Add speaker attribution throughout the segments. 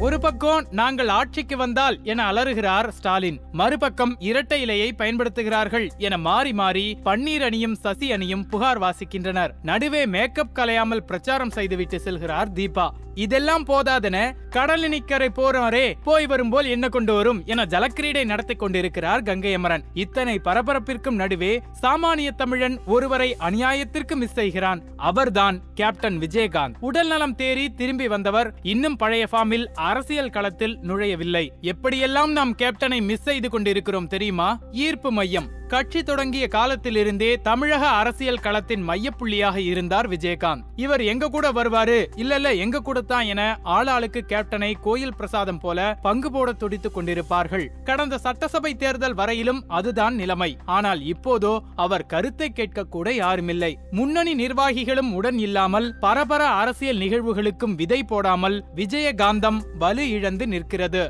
Speaker 1: ஒரு பக்கம் நாங்கள் ஆட்சிக்கு வந்தால் என அலறுகிறார் ஸ்டாலின் மறுபக்கம் இரட்டை இலையை பயன்படுத்துகிறார்கள் என மாறி மாறி பன்னீர் அணியும் சசி அணியும் புகார் வாசிக்கின்றனர். நடுவே மேக்கப் கலையாமல் பிரச்சாரம் செய்துவிட்டு செல்கிறார் தீபா. இதெல்லாம் போதாதென கடலினிக்கரை போறாரே போய் வரும்போல் என்ன கொண்டு வரும் என ஜலக்கிரீடை நடத்தி கொண்டிருக்கிறார் கங்கை அமரன் இத்தனை பரபரப்பிற்கும் நடுவே சாமானிய தமிழன் ஒருவரை அநியாயத்திற்கு மிஸ் செய்கிறான். அவர்தான் கேப்டன் விஜயகாந்த். உடல் நலம் தேறி திரும்பி வந்தவர் இன்னும் பழைய ஃபார்மில் அரசியல் களத்தில் நுழையவில்லை. எப்படியெல்லாம் நாம் கேப்டனை மிஸ் செய்து கொண்டிருக்கிறோம் தெரியுமா? ஈர்ப்பு மையம். கட்சி தொடங்கிய காலத்திலிருந்தே தமிழக அரசியல் களத்தின் மையப்புள்ளியாக இருந்தார் விஜயகாந்த். இவர் எங்க கூட வருவாரு? இல்ல இல்ல எங்க கூட தான் என ஆளாளுக்கு கேப்டனை கோயில் பிரசாதம் போல பங்கு போட துடித்துக் கொண்டிருப்பார்கள். கடந்த சட்டசபை தேர்தல் வரையிலும் அதுதான் நிலைமை. ஆனால் இப்போதோ அவர் கருத்தை கேட்க கூட யாருமில்லை. முன்னணி நிர்வாகிகளும் உடன் இல்லாமல் பரபர அரசியல் நிகழ்வுகளுக்கும் விதை போடாமல் விஜயகாந்தம் வலு இழந்து நிற்கிறது.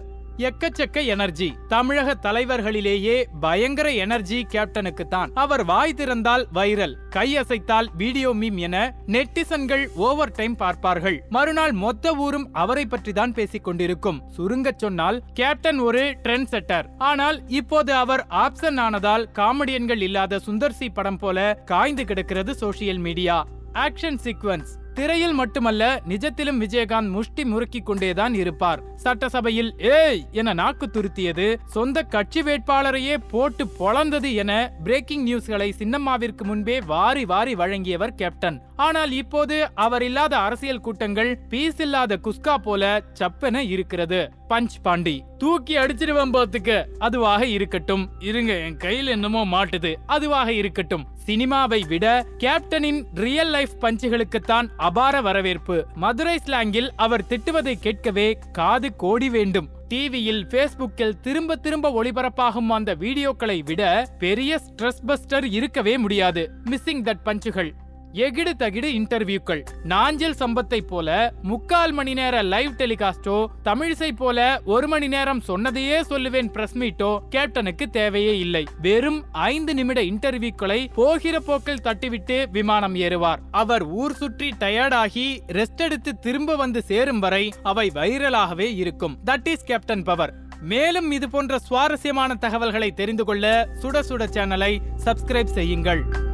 Speaker 1: எக்கச்சக்க எனர்ஜி. தமிழக தலைவர்களிலேயே பயங்கர எனர்ஜி கேப்டனுக்கு தான் அவர் வாய் திறந்தால் வைரல் கை அசைத்தால் வீடியோ மீம் என நெட்டிசன்கள் ஓவர் டைம் பார்ப்பார்கள். மறுநாள் மொத்த ஊரும் அவரை பற்றி தான் பேசிக் கொண்டிருக்கும். சுருங்கச் சொன்னால் கேப்டன் ஒரு ட்ரெண்ட் செட்டர் ஆனால் இப்போது அவர் ஆப்சன் ஆனதால் காமெடியன்கள் இல்லாத சுந்தர்சி படம் போல காய்ந்து கிடக்கிறது சோசியல் மீடியா. Action sequence. திரையில் மட்டுமல்ல நிஜத்திலும் விஜயகாந்த் முஷ்டி முறுக்கிக் கொண்டேதான் இருப்பார். சட்டசபையில் ஏய் என நாக்கு துருத்தியது சொந்த கட்சி வேட்பாளரையே போட்டு பொளந்தது என பிரேக்கிங் நியூஸ்களை சின்னம்மாவிற்கு முன்பே வாரி வாரி வழங்கியவர் கேப்டன் ஆனால் இப்போது அவர் இல்லாத அரசியல் கூட்டங்கள் பீஸ் இல்லாத குஸ்கா போல சப்பென இருக்கிறது. பஞ்ச் பாண்டி தூக்கி அடிச்சிருவேன் போத்துக்கு. அதுவாக இருக்கட்டும். இருங்க என் கையில் என்னமோ மாட்டுது. அதுவாக இருக்கட்டும். சினிமாவை விட கேப்டனின் ரியல் லைஃப் பஞ்சுகளுக்குத்தான் அபார வரவேற்பு. மதுரை ஸ்லாங்கில் அவர் திட்டுவதை கேட்கவே காது கோடி வேண்டும். டிவியில் பேஸ்புக்கில் திரும்ப திரும்ப ஒளிபரப்பாகும் அந்த வீடியோக்களை விட பெரிய ஸ்ட்ரெஸ் பஸ்டர் இருக்கவே முடியாது. மிஸ்ஸிங் தட் பஞ்சுகள். எகிடு தகிடு இன்டர்வியூக்கள். நாஞ்சல் சம்பத்தை போல முக்கால் மணி நேர லைவ் டெலிகாஸ்டோ தமிழிசை போல ஒரு மணி நேரம் சொன்னதையே சொல்லுவேன் பிரஸ் மீட்டோ கேப்டனுக்கு தேவையே இல்லை. வெறும் ஐந்து நிமிட இன்டர்வியூக்களை போகிற போக்கில் தட்டிவிட்டு விமானம் ஏறுவார். அவர் ஊர் சுற்றி டயர்டாகி ரெஸ்ட் எடுத்து திரும்ப வந்து சேரும் வரை அவை வைரலாகவே இருக்கும். தட் இஸ் கேப்டன் பவர் மேலும் இது போன்ற சுவாரஸ்யமான தகவல்களை தெரிந்து கொள்ள சுட சுட சேனலை சப்ஸ்கிரைப் செய்யுங்கள்.